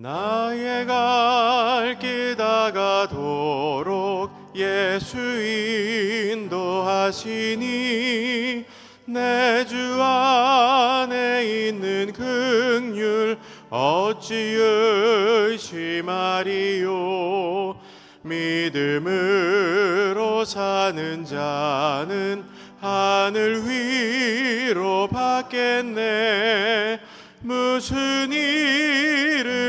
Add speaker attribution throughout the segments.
Speaker 1: 나의 갈 길 다가도록 예수 인도하시니 내 주 안에 있는 극률 어찌 의심하리요? 믿음으로 사는 자는 하늘 위로 받겠네. 무슨 일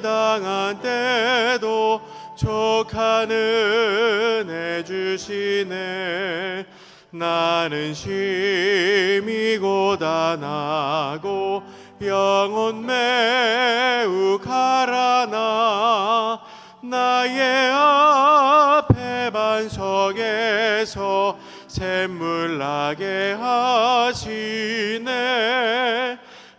Speaker 1: 당한 때도 족한 은혜 주시네. 나는 심히 고단하고 영혼 매우 가라나. 나의 앞에 반석에서 샘물 나게 하시네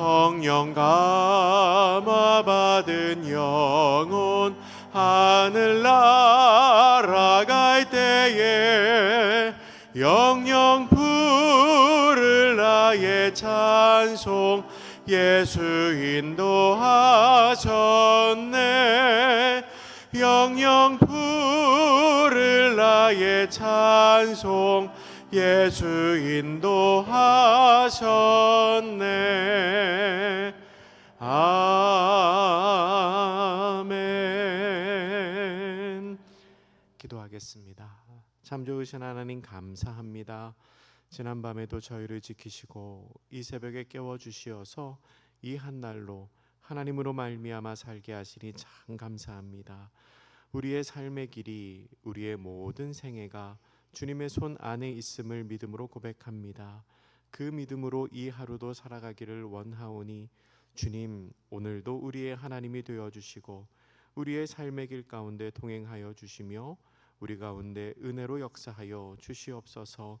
Speaker 1: 성령 감화 받은 영혼 하늘 날아갈 때에 영영 부를 나의 찬송 예수 인도하셨네. 영영 부를 나의 찬송 예수 인도하셨네. 아멘. 기도하겠습니다. 참 좋으신 하나님 감사합니다. 지난밤에도 저희를 지키시고 이 새벽에 깨워 주시어서 이 한날로 하나님으로 말미암아 살게 하시니 참 감사합니다. 우리의 삶의 길이 우리의 모든 생애가 주님의 손 안에 있음을 믿음으로 고백합니다. 그 믿음으로 이 하루도 살아가기를 원하오니 주님 오늘도 우리의 하나님이 되어 주시고 우리의 삶의 길 가운데 동행하여 주시며 우리 가운데 은혜로 역사하여 주시옵소서.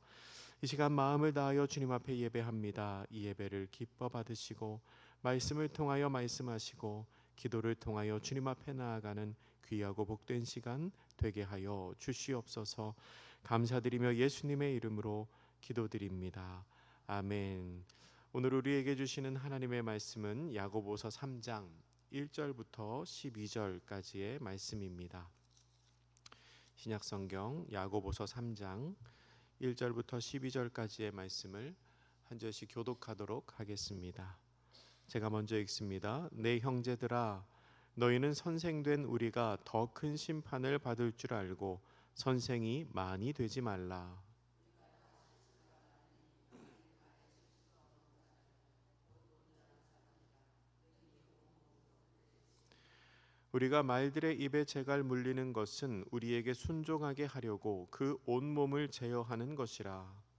Speaker 1: 이 시간 마음을 다하여 주님 앞에 예배합니다. 이 예배를 기뻐 받으시고 말씀을 통하여 말씀하시고 기도를 통하여 주님 앞에 나아가는 귀하고 복된 시간 되게 하여 주시옵소서. 감사드리며 예수님의 이름으로 기도드립니다. 아멘. 오늘 우리에게 주시는 하나님의 말씀은 야고보서 3장 1절부터 12절까지의 말씀입니다. 신약 성경 야고보서 3장 1절부터 12절까지의 말씀을 한 절씩 교독하도록 하겠습니다. 제가 먼저 읽습니다. 내 형제들아 너희는 선생된 우리가 더 큰 심판을 받을 줄 알고 선생이 많이 되지 말라. 우리가 말들의 입에 재갈 물리는 것은 우리에게 순종하게 하려고 그 온몸을 제어하는 것이라.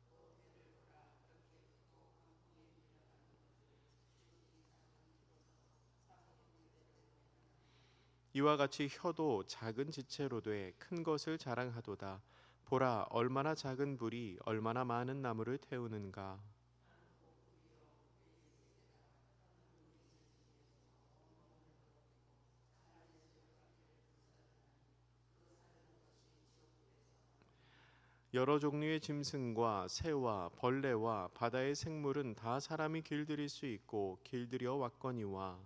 Speaker 1: 이와 같이 혀도 작은 지체로 돼 큰 것을 자랑하도다. 보라 얼마나 작은 불이 얼마나 많은 나무를 태우는가. 여러 종류의 짐승과 새와 벌레와 바다의 생물은 다 사람이 길들일 수 있고 길들여 왔거니와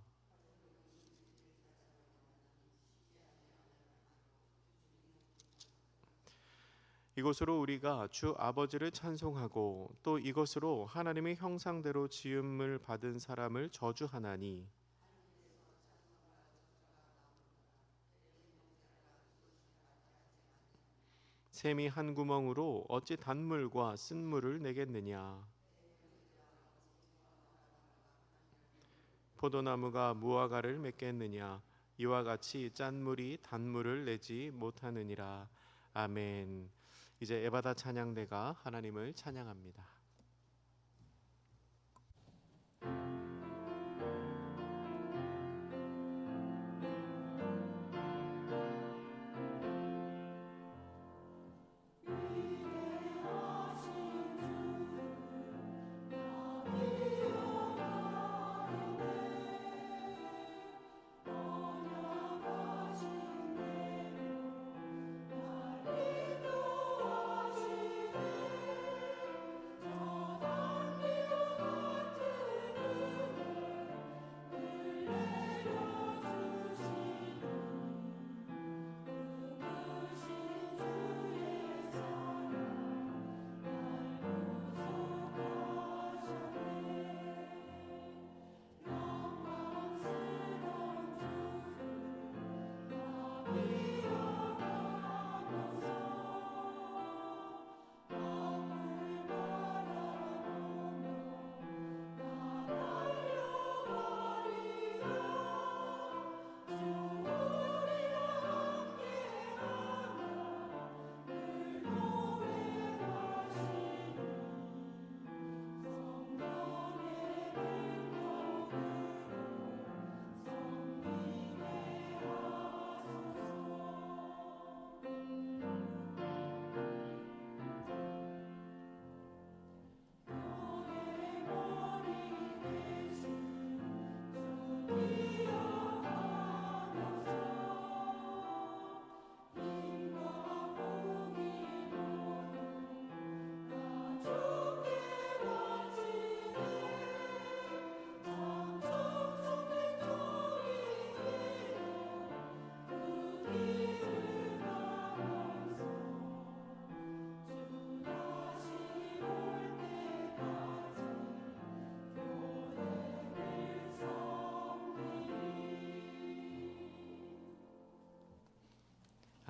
Speaker 1: 이것으로 우리가 주 아버지를 찬송하고 또 이것으로 하나님의 형상대로 지음을 받은 사람을 저주하나니. 샘이 한 구멍으로 어찌 단물과 쓴물을 내겠느냐? 포도나무가 무화과를 맺겠느냐? 이와 같이 짠물이 단물을 내지 못하느니라. 아멘 이제 에바다 찬양대가 하나님을 찬양합니다.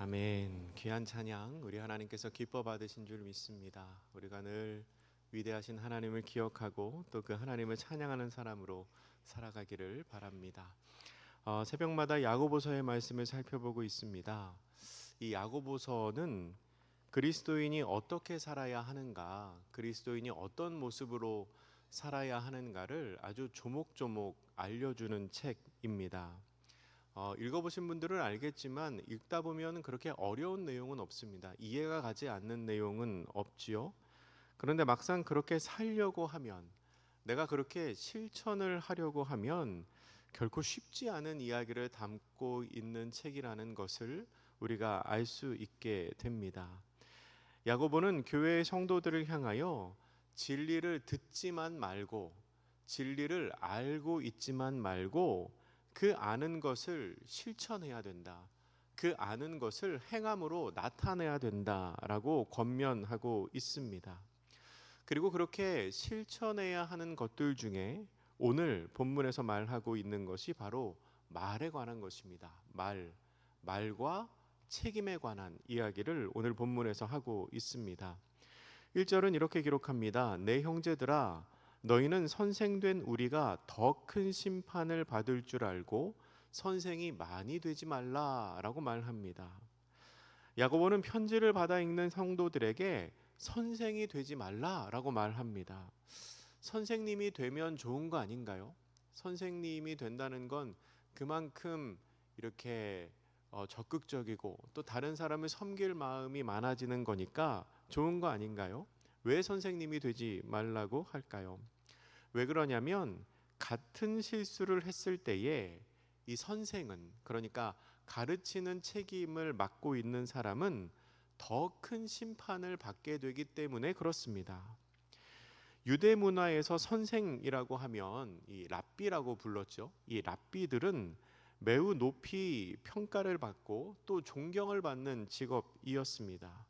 Speaker 1: 아멘. 귀한 찬양 우리 하나님께서 기뻐 받으신 줄 믿습니다. 우리가 늘 위대하신 하나님을 기억하고 또 그 하나님을 찬양하는 사람으로 살아가기를 바랍니다. 어, 새벽마다 야고보서의 말씀을 살펴보고 있습니다. 이 야고보서는 그리스도인이 어떻게 살아야 하는가, 그리스도인이 어떤 모습으로 살아야 하는가를 아주 조목조목 알려주는 책입니다. 어, 읽어보신 분들은 알겠지만 읽다 보면 그렇게 어려운 내용은 없습니다. 이해가 가지 않는 내용은 없지요. 그런데 막상 그렇게 살려고 하면 내가 그렇게 실천을 하려고 하면 결코 쉽지 않은 이야기를 담고 있는 책이라는 것을 우리가 알 수 있게 됩니다. 야고보는 교회의 성도들을 향하여 진리를 듣지만 말고 진리를 알고 있지만 말고 그 아는 것을 실천해야 된다. 그 아는 것을 행함으로 나타내야 된다라고 권면하고 있습니다. 그리고 그렇게 실천해야 하는 것들 중에 오늘 본문에서 말하고 있는 것이 바로 말에 관한 것입니다. 말, 말과 책임에 관한 이야기를 오늘 본문에서 하고 있습니다. 1절은 이렇게 기록합니다. 내 형제들아 너희는 선생된 우리가 더 큰 심판을 받을 줄 알고 선생이 많이 되지 말라라고 말합니다. 야고보는 편지를 받아 읽는 성도들에게 선생이 되지 말라라고 말합니다. 선생님이 되면 좋은 거 아닌가요? 선생님이 된다는 건 그만큼 이렇게 어, 적극적이고 또 다른 사람을 섬길 마음이 많아지는 거니까 좋은 거 아닌가요? 왜 선생님이 되지 말라고 할까요? 왜 그러냐면 같은 실수를 했을 때에 이 선생은 그러니까 가르치는 책임을 맡고 있는 사람은 더 큰 심판을 받게 되기 때문에 그렇습니다. 유대 문화에서 선생이라고 하면 이 랍비라고 불렀죠. 이 랍비들은 매우 높이 평가를 받고 또 존경을 받는 직업이었습니다.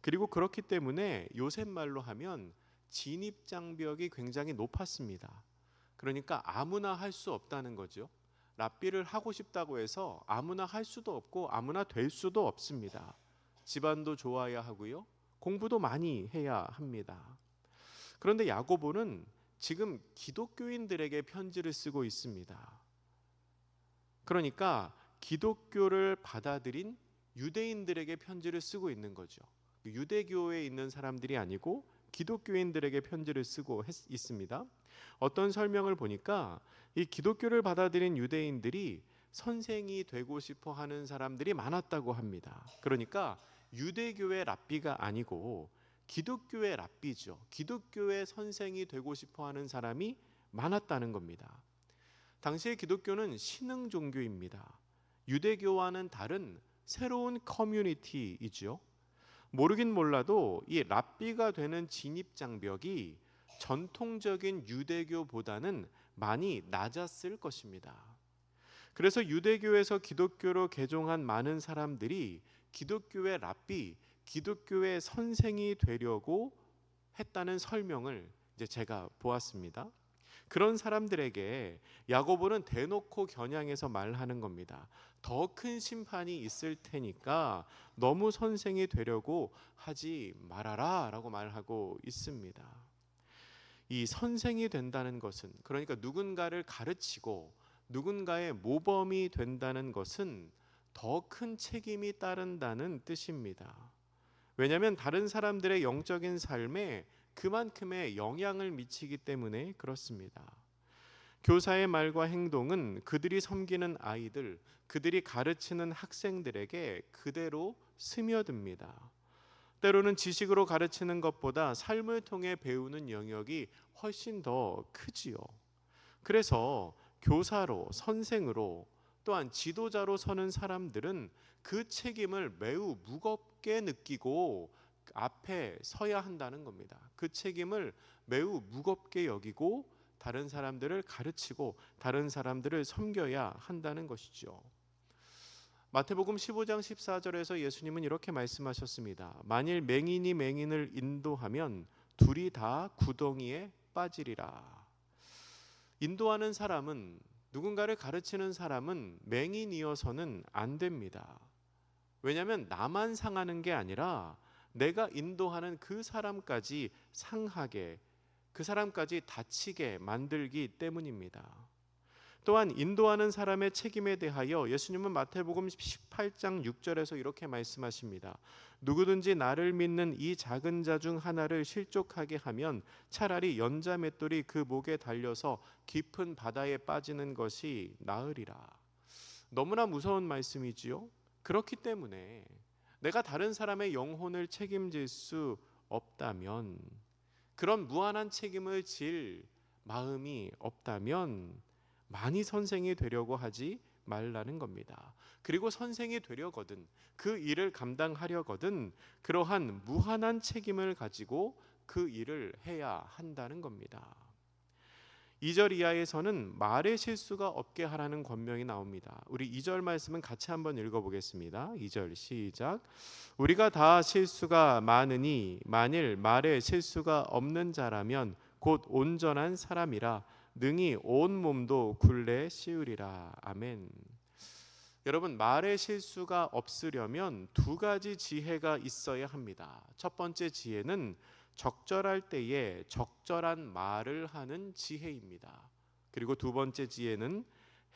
Speaker 1: 그리고 그렇기 때문에 요새 말로 하면 진입 장벽이 굉장히 높았습니다. 그러니까 아무나 할 수 없다는 거죠. 랍비를 하고 싶다고 해서 아무나 할 수도 없고 아무나 될 수도 없습니다. 집안도 좋아야 하고요. 공부도 많이 해야 합니다. 그런데 야고보는 지금 기독교인들에게 편지를 쓰고 있습니다. 그러니까 기독교를 받아들인 유대인들에게 편지를 쓰고 있는 거죠. 유대교에 있는 사람들이 아니고 기독교인들에게 편지를 쓰고 했, 있습니다. 어떤 설명을 보니까 이 기독교를 받아들인 유대인들이 선생이 되고 싶어 하는 사람들이 많았다고 합니다. 그러니까 유대교의 랍비가 아니고 기독교의 랍비죠. 기독교의 선생이 되고 싶어 하는 사람이 많았다는 겁니다. 당시의 기독교는 신흥 종교입니다. 유대교와는 다른 새로운 커뮤니티이죠. 모르긴 몰라도 이 랍비가 되는 진입 장벽이 전통적인 유대교보다는 많이 낮았을 것입니다. 그래서 유대교에서 기독교로 개종한 많은 사람들이 기독교의 랍비, 기독교의 선생이 되려고 했다는 설명을 이제 제가 보았습니다. 그런 사람들에게 야고보는 대놓고 겨냥해서 말하는 겁니다. 더 큰 심판이 있을 테니까 너무 선생이 되려고 하지 말아라라고 말하고 있습니다. 이 선생이 된다는 것은 그러니까 누군가를 가르치고 누군가의 모범이 된다는 것은 더 큰 책임이 따른다는 뜻입니다. 왜냐하면 다른 사람들의 영적인 삶에 그만큼의 영향을 미치기 때문에 그렇습니다. 교사의 말과 행동은 그들이 섬기는 아이들, 그들이 가르치는 학생들에게 그대로 스며듭니다. 때로는 지식으로 가르치는 것보다 삶을 통해 배우는 영역이 훨씬 더 크지요. 그래서 교사로, 선생으로, 또한 지도자로 서는 사람들은 그 책임을 매우 무겁게 느끼고 앞에 서야 한다는 겁니다. 그 책임을 매우 무겁게 여기고 다른 사람들을 가르치고 다른 사람들을 섬겨야 한다는 것이죠. 마태복음 15장 14절에서 예수님은 이렇게 말씀하셨습니다. 만일 맹인이 맹인을 인도하면 둘이 다 구덩이에 빠지리라. 인도하는 사람은 누군가를 가르치는 사람은 맹인이어서는 안 됩니다. 왜냐하면 나만 상하는 게 아니라 내가 인도하는 그 사람까지 상하게 그 사람까지 다치게 만들기 때문입니다. 또한 인도하는 사람의 책임에 대하여 예수님은 마태복음 18장 6절에서 이렇게 말씀하십니다. 누구든지 나를 믿는 이 작은 자 중 하나를 실족하게 하면 차라리 연자 맷돌이 그 목에 달려서 깊은 바다에 빠지는 것이 나으리라. 너무나 무서운 말씀이지요. 그렇기 때문에 내가 다른 사람의 영혼을 책임질 수 없다면 그런 무한한 책임을 질 마음이 없다면 많이 선생이 되려고 하지 말라는 겁니다. 그리고 선생이 되려거든 그 일을 감당하려거든 그러한 무한한 책임을 가지고 그 일을 해야 한다는 겁니다. 2절 이하에서는 말의 실수가 없게 하라는 권명이 나옵니다. 우리 2절 말씀은 같이 한번 읽어 보겠습니다. 2절 시작. 우리가 다 실수가 많으니 만일 말에 실수가 없는 자라면 곧 온전한 사람이라 능히 온 몸도 굴레 씌우리라. 아멘. 여러분 말의 실수가 없으려면 두 가지 지혜가 있어야 합니다. 첫 번째 지혜는 적절할 때에 적절한 말을 하는 지혜입니다. 그리고 두 번째 지혜는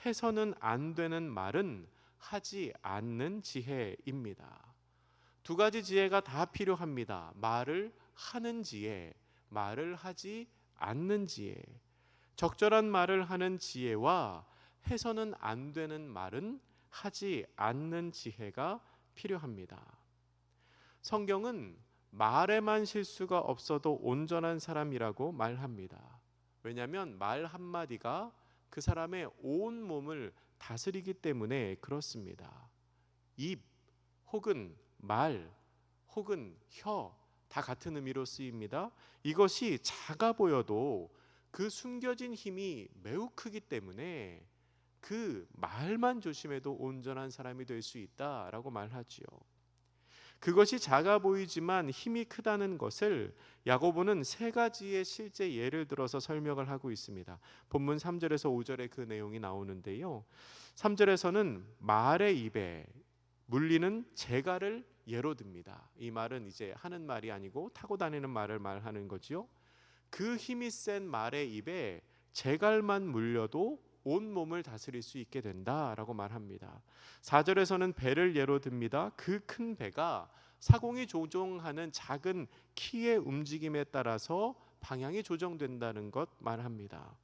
Speaker 1: 해서는 안 되는 말은 하지 않는 지혜입니다. 두 가지 지혜가 다 필요합니다. 말을 하는 지혜, 말을 하지 않는 지혜. 적절한 말을 하는 지혜와 해서는 안 되는 말은 하지 않는 지혜가 필요합니다. 성경은 말에만 실수가 없어도 온전한 사람이라고 말합니다. 왜냐하면 말 한마디가 그 사람의 온 몸을 다스리기 때문에 그렇습니다. 입 혹은 말 혹은 혀 다 같은 의미로 쓰입니다. 이것이 작아 보여도 그 숨겨진 힘이 매우 크기 때문에 그 말만 조심해도 온전한 사람이 될 수 있다라고 말하지요. 그것이 작아 보이지만 힘이 크다는 것을 야고보는 세 가지의 실제 예를 들어서 설명을 하고 있습니다. 본문 3절에서 5절에 그 내용이 나오는데요. 3절에서는 말의 입에 물리는 재갈을 예로 듭니다. 이 말은 이제 하는 말이 아니고 타고 다니는 말을 말하는 거지요. 그 힘이 센 말의 입에 재갈만 물려도 온 몸을 다스릴 수 있게 된다라고 말합니다. 4절에서는 배를 예로 듭니다. 그 큰 배가 사공이 조종하는 작은 키의 움직임에 따라서 방향이 조정된다는 것 말합니다.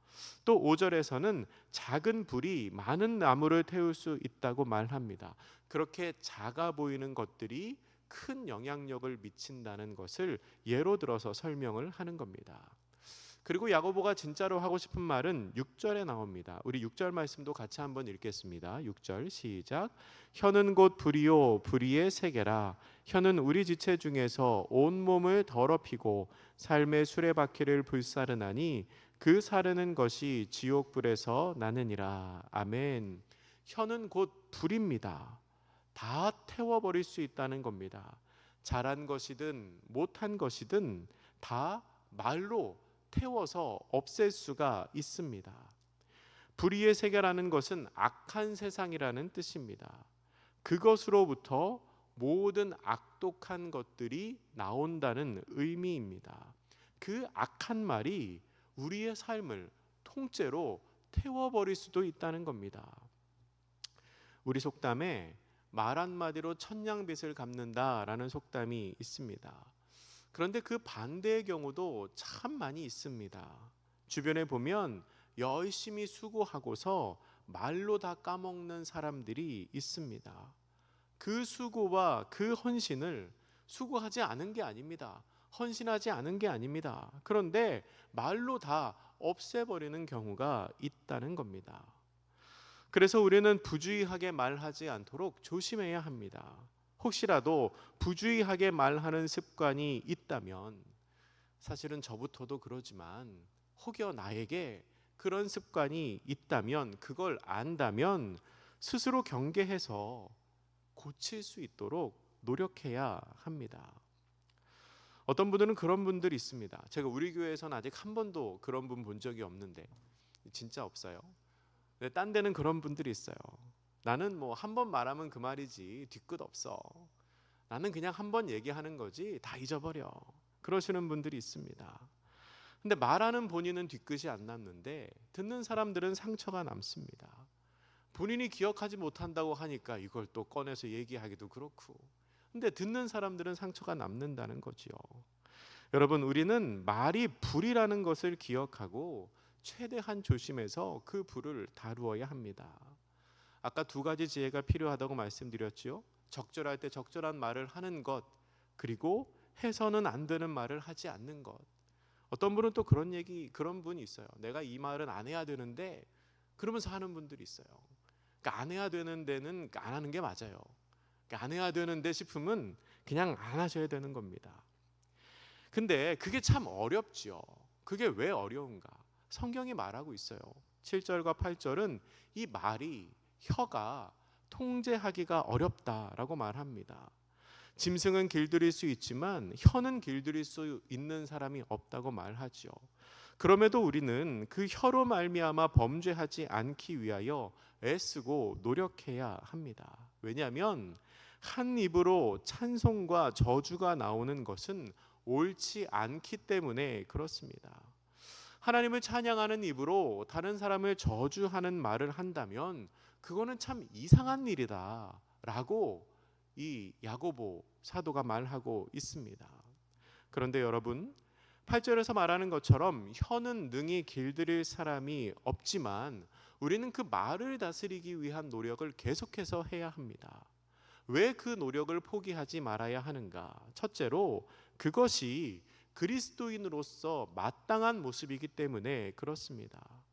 Speaker 1: 또 5절에서는 작은 불이 많은 나무를 태울 수 있다고 말합니다. 그렇게 작아 보이는 것들이 큰 영향력을 미친다는 것을 예로 들어서 설명을 하는 겁니다. 그리고 야고보가 진짜로 하고 싶은 말은 6절에 나옵니다. 우리 6절 말씀도 같이 한번 읽겠습니다. 6절 시작. 혀는 곧 불이요 불의의 세계라. 혀는 우리 지체 중에서 온 몸을 더럽히고 삶의 수레바퀴를 불사르나니 그 사르는 것이 지옥 불에서 나느니라. 아멘. 혀는 곧 불입니다. 다 태워버릴 수 있다는 겁니다. 잘한 것이든 못한 것이든 다 말로 태워서 없앨 수가 있습니다. 불의의 세계라는 것은 악한 세상이라는 뜻입니다. 그것으로부터 모든 악독한 것들이 나온다는 의미입니다. 그 악한 말이 우리의 삶을 통째로 태워버릴 수도 있다는 겁니다. 우리 속담에 말 한마디로 천냥빚을 갚는다라는 속담이 있습니다. 그런데 그 반대의 경우도 참 많이 있습니다. 주변에 보면 열심히 수고하고서 말로 다 까먹는 사람들이 있습니다. 그 수고와 그 헌신을 수고하지 않은 게 아닙니다. 헌신하지 않은 게 아닙니다. 그런데 말로 다 없애버리는 경우가 있다는 겁니다. 그래서 우리는 부주의하게 말하지 않도록 조심해야 합니다. 혹시라도 부주의하게 말하는 습관이 있다면 사실은 저부터도 그러지만 혹여 나에게 그런 습관이 있다면 그걸 안다면 스스로 경계해서 고칠 수 있도록 노력해야 합니다. 어떤 분들은 그런 분들이 있습니다. 제가 우리 교회에서는 아직 한 번도 그런 분 본 적이 없는데 진짜 없어요. 딴 데는 그런 분들이 있어요. 나는 뭐 한 번 말하면 그 말이지 뒤끝 없어. 나는 그냥 한 번 얘기하는 거지 다 잊어버려. 그러시는 분들이 있습니다. 근데 말하는 본인은 뒤끝이 안 남는데 듣는 사람들은 상처가 남습니다. 본인이 기억하지 못한다고 하니까 이걸 또 꺼내서 얘기하기도 그렇고. 근데 듣는 사람들은 상처가 남는다는 거지요. 여러분 우리는 말이 불이라는 것을 기억하고 최대한 조심해서 그 불을 다루어야 합니다. 아까 두 가지 지혜가 필요하다고 말씀드렸지요. 적절할 때 적절한 말을 하는 것 그리고 해서는 안 되는 말을 하지 않는 것. 어떤 분은 또 그런 얘기 그런 분이 있어요. 내가 이 말은 안 해야 되는데 그러면서 하는 분들이 있어요. 그러니까 안 해야 되는 데는 안 하는 게 맞아요. 그러니까 안 해야 되는데 싶으면 그냥 안 하셔야 되는 겁니다. 근데 그게 참 어렵지요. 그게 왜 어려운가? 성경이 말하고 있어요. 7절과 8절은 이 말이 혀가 통제하기가 어렵다라고 말합니다. 짐승은 길들일 수 있지만 혀는 길들일 수 있는 사람이 없다고 말하지요. 그럼에도 우리는 그 혀로 말미암아 범죄하지 않기 위하여 애쓰고 노력해야 합니다. 왜냐하면 한 입으로 찬송과 저주가 나오는 것은 옳지 않기 때문에 그렇습니다. 하나님을 찬양하는 입으로 다른 사람을 저주하는 말을 한다면 그거는 참 이상한 일이다라고 이 야고보 사도가 말하고 있습니다. 그런데 여러분 8절에서 말하는 것처럼 혀는 능히 길들일 사람이 없지만 우리는 그 말을 다스리기 위한 노력을 계속해서 해야 합니다. 왜 그 노력을 포기하지 말아야 하는가? 첫째로 그것이 그리스도인으로서 마땅한 모습이기 때문에 그렇습니다.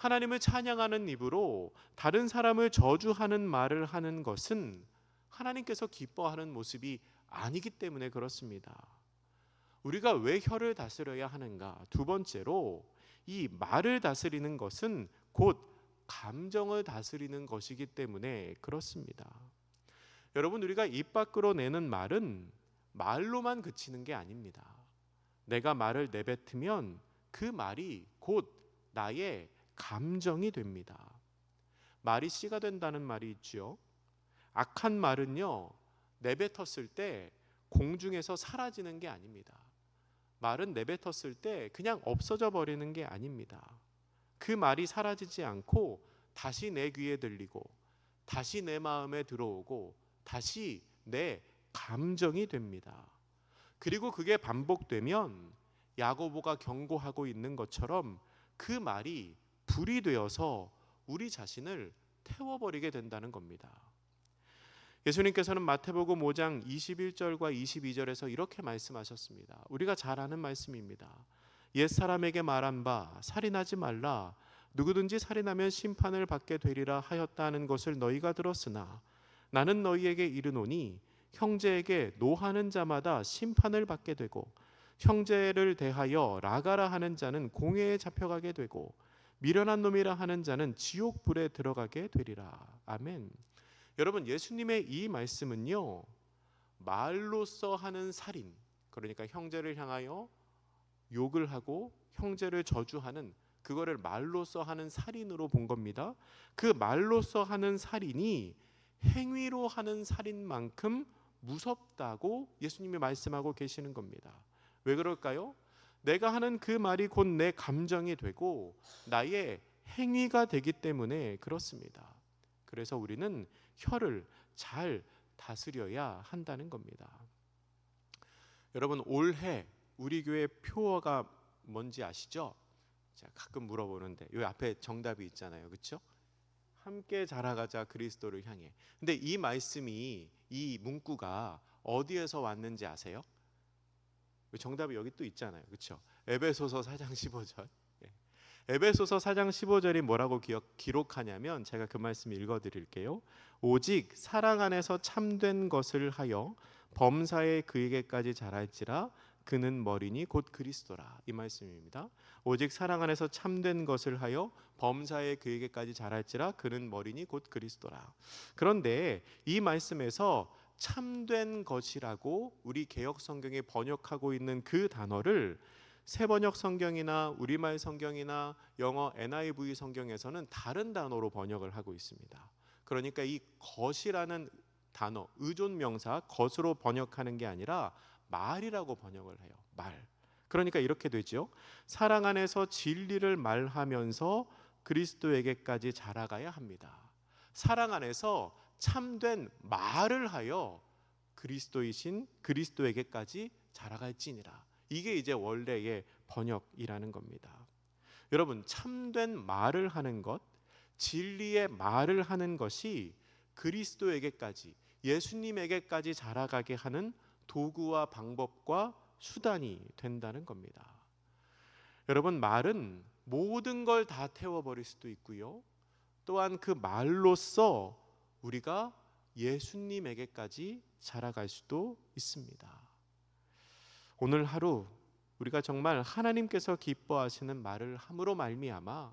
Speaker 1: 하나님을 찬양하는 입으로 다른 사람을 저주하는 말을 하는 것은 하나님께서 기뻐하는 모습이 아니기 때문에 그렇습니다. 우리가 왜 혀를 다스려야 하는가? 두 번째로 이 말을 다스리는 것은 곧 감정을 다스리는 것이기 때문에 그렇습니다. 여러분 우리가 입 밖으로 내는 말은 말로만 그치는 게 아닙니다. 내가 말을 내뱉으면 그 말이 곧 나의 감정이 됩니다. 말이 씨가 된다는 말이 있지요. 악한 말은요 내뱉었을 때 공중에서 사라지는 게 아닙니다. 말은 내뱉었을 때 그냥 없어져 버리는 게 아닙니다. 그 말이 사라지지 않고 다시 내 귀에 들리고 다시 내 마음에 들어오고 다시 내 감정이 됩니다. 그리고 그게 반복되면 야고보가 경고하고 있는 것처럼 그 말이 불이 되어서 우리 자신을 태워버리게 된다는 겁니다. 예수님께서는 마태복음 5장 21절과 22절에서 이렇게 말씀하셨습니다. 우리가 잘 아는 말씀입니다. 옛 사람에게 말한 바 살인하지 말라 누구든지 살인하면 심판을 받게 되리라 하였다는 것을 너희가 들었으나 나는 너희에게 이르노니 형제에게 노하는 자마다 심판을 받게 되고 형제를 대하여 라가라 하는 자는 공회에 잡혀가게 되고 미련한 놈이라 하는 자는 지옥 불에 들어가게 되리라. 아멘. 여러분 예수님의 이 말씀은요 말로써 하는 살인 그러니까 형제를 향하여 욕을 하고 형제를 저주하는 그거를 말로써 하는 살인으로 본 겁니다. 그 말로써 하는 살인이 행위로 하는 살인만큼 무섭다고 예수님이 말씀하고 계시는 겁니다. 왜 그럴까요? 내가 하는 그 말이 곧 내 감정이 되고 나의 행위가 되기 때문에 그렇습니다. 그래서 우리는 혀를 잘 다스려야 한다는 겁니다. 여러분 올해 우리 교회 표어가 뭔지 아시죠? 제가 가끔 물어보는데 요 앞에 정답이 있잖아요. 그렇죠? 함께 자라가자 그리스도를 향해. 근데 이 말씀이 이 문구가 어디에서 왔는지 아세요? 정답이 여기 또 있잖아요. 그렇죠? 에베소서 4장 15절. 예. 에베소서 4장 15절이 뭐라고 기록하냐면 제가 그 말씀 읽어 드릴게요. 오직 사랑 안에서 참된 것을 하여 범사에 그에게까지 자랄지라 그는 머리니 곧 그리스도라 이 말씀입니다. 오직 사랑 안에서 참된 것을 하여 범사에 그에게까지 자랄지라 그는 머리니 곧 그리스도라. 그런데 이 말씀에서 참된 것이라고 우리 개혁 성경에 번역하고 있는 그 단어를 새 번역 성경이나 우리말 성경이나 영어 NIV 성경에서는 다른 단어로 번역을 하고 있습니다. 그러니까 이 것이라는 단어 의존 명사 것으로 번역하는 게 아니라 말이라고 번역을 해요. 말. 그러니까 이렇게 되죠. 사랑 안에서 진리를 말하면서 그리스도에게까지 자라가야 합니다. 사랑 안에서 참된 말을 하여 그리스도이신 그리스도에게까지 자라갈지니라. 이게 이제 원래의 번역이라는 겁니다. 여러분 참된 말을 하는 것, 진리의 말을 하는 것이 그리스도에게까지 예수님에게까지 자라가게 하는 도구와 방법과 수단이 된다는 겁니다. 여러분 말은 모든 걸 다 태워 버릴 수도 있고요. 또한 그 말로써 우리가 예수님에게까지 자라갈 수도 있습니다. 오늘 하루 우리가 정말 하나님께서 기뻐하시는 말을 함으로 말미암아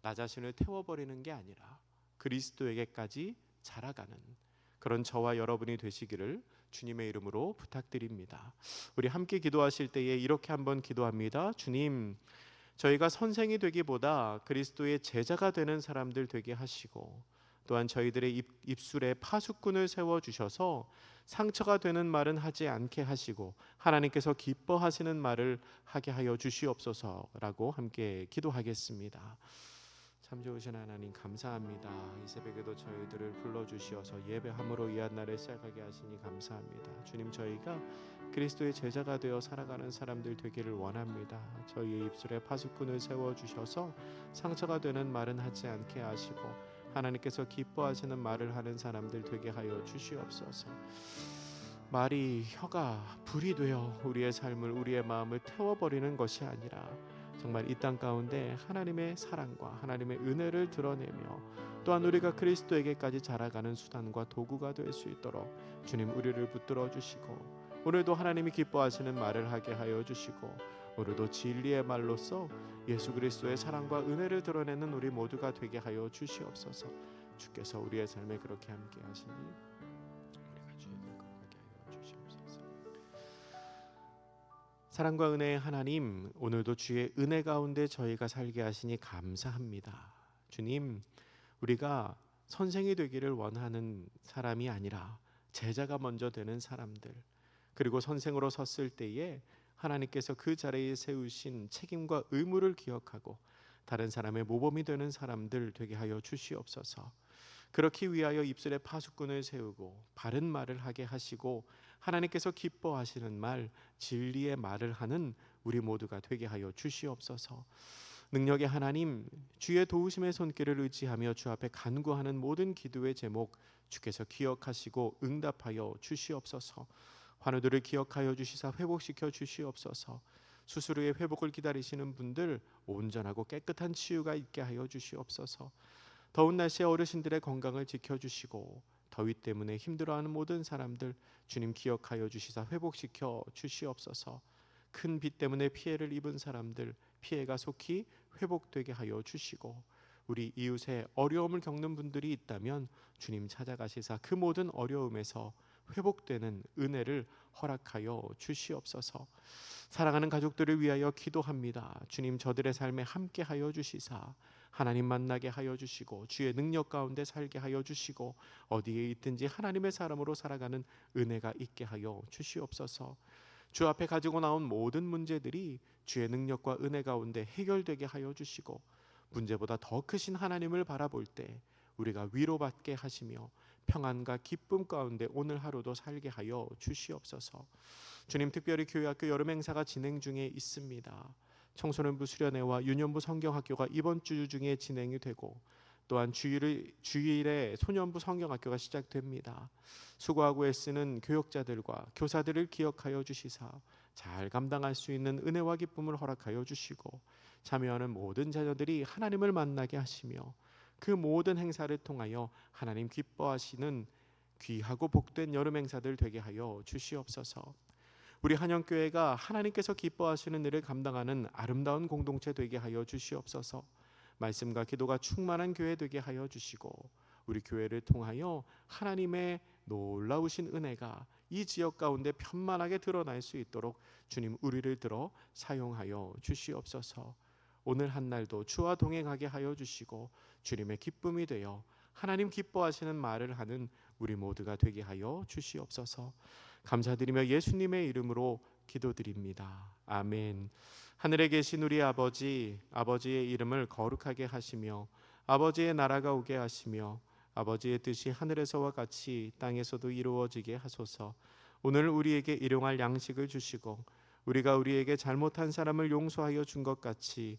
Speaker 1: 나 자신을 태워버리는 게 아니라 그리스도에게까지 자라가는 그런 저와 여러분이 되시기를 주님의 이름으로 부탁드립니다. 우리 함께 기도하실 때에 이렇게 한번 기도합니다. 주님, 저희가 선생이 되기보다 그리스도의 제자가 되는 사람들 되게 하시고 또한 저희들의 입, 입술에 파수꾼을 세워 주셔서 상처가 되는 말은 하지 않게 하시고 하나님께서 기뻐하시는 말을 하게 하여 주시옵소서라고 함께 기도하겠습니다. 참 좋으신 하나님 감사합니다. 이 새벽에도 저희들을 불러 주시어서 예배함으로 이 한 날을 시작하게 하시니 감사합니다. 주님 저희가 그리스도의 제자가 되어 살아가는 사람들 되기를 원합니다. 저희의 입술에 파수꾼을 세워 주셔서 상처가 되는 말은 하지 않게 하시고 하나님께서 기뻐하시는 말을 하는 사람들 되게 하여 주시옵소서. 말이 혀가 불이 되어 우리의 삶을 우리의 마음을 태워버리는 것이 아니라 정말 이 땅 가운데 하나님의 사랑과 하나님의 은혜를 드러내며 또한 우리가 그리스도에게까지 자라가는 수단과 도구가 될 수 있도록 주님 우리를 붙들어 주시고 오늘도 하나님이 기뻐하시는 말을 하게 하여 주시고 오늘도 진리의 말로써 예수 그리스도의 사랑과 은혜를 드러내는 우리 모두가 되게 하여 주시옵소서. 주께서 우리의 삶에 그렇게 함께 하시니 우리가 주의 거룩하게 하여 주시옵소서. 사랑과 은혜의 하나님, 오늘도 주의 은혜 가운데 저희가 살게 하시니 감사합니다. 주님, 우리가 선생이 되기를 원하는 사람이 아니라 제자가 먼저 되는 사람들, 그리고 선생으로 섰을 때에 하나님께서 그 자리에 세우신 책임과 의무를 기억하고 다른 사람의 모범이 되는 사람들 되게 하여 주시옵소서. 그렇기 위하여 입술에 파수꾼을 세우고 바른 말을 하게 하시고 하나님께서 기뻐하시는 말 진리의 말을 하는 우리 모두가 되게 하여 주시옵소서. 능력의 하나님 주의 도우심의 손길을 의지하며 주 앞에 간구하는 모든 기도의 제목 주께서 기억하시고 응답하여 주시옵소서. 환우들을 기억하여 주시사 회복시켜 주시옵소서. 수술 후에 회복을 기다리시는 분들 온전하고 깨끗한 치유가 있게 하여 주시옵소서. 더운 날씨에 어르신들의 건강을 지켜 주시고 더위 때문에 힘들어하는 모든 사람들 주님 기억하여 주시사 회복시켜 주시옵소서. 큰 비 때문에 피해를 입은 사람들 피해가 속히 회복되게 하여 주시고 우리 이웃에 어려움을 겪는 분들이 있다면 주님 찾아가시사 그 모든 어려움에서 회복되는 은혜를 허락하여 주시옵소서. 사랑하는 가족들을 위하여 기도합니다. 주님 저들의 삶에 함께 하여 주시사 하나님 만나게 하여 주시고 주의 능력 가운데 살게 하여 주시고 어디에 있든지 하나님의 사람으로 살아가는 은혜가 있게 하여 주시옵소서. 주 앞에 가지고 나온 모든 문제들이 주의 능력과 은혜 가운데 해결되게 하여 주시고 문제보다 더 크신 하나님을 바라볼 때 우리가 위로받게 하시며 평안과 기쁨 가운데 오늘 하루도 살게 하여 주시옵소서. 주님 특별히 교회학교 여름 행사가 진행 중에 있습니다. 청소년부 수련회와 유년부 성경학교가 이번 주 중에 진행이 되고 또한 주일 주일에 소년부 성경학교가 시작됩니다. 수고하고 애쓰는 교역자들과 교사들을 기억하여 주시사 잘 감당할 수 있는 은혜와 기쁨을 허락하여 주시고 참여하는 모든 자녀들이 하나님을 만나게 하시며 그 모든 행사를 통하여 하나님 기뻐하시는 귀하고 복된 여름 행사들 되게 하여 주시옵소서. 우리 한영교회가 하나님께서 기뻐하시는 일을 감당하는 아름다운 공동체 되게 하여 주시옵소서. 말씀과 기도가 충만한 교회 되게 하여 주시고 우리 교회를 통하여 하나님의 놀라우신 은혜가 이 지역 가운데 편만하게 드러날 수 있도록 주님 우리를 들어 사용하여 주시옵소서. 오늘 한 날도 주와 동행하게 하여 주시고 주님의 기쁨이 되어 하나님 기뻐하시는 말을 하는 우리 모두가 되게 하여 주시옵소서. 감사드리며 예수님의 이름으로 기도드립니다. 아멘. 하늘에 계신 우리 아버지, 아버지의 이름을 거룩하게 하시며 아버지의 나라가 오게 하시며 아버지의 뜻이 하늘에서와 같이 땅에서도 이루어지게 하소서. 오늘 우리에게 일용할 양식을 주시고 우리가 우리에게 잘못한 사람을 용서하여 준 것 같이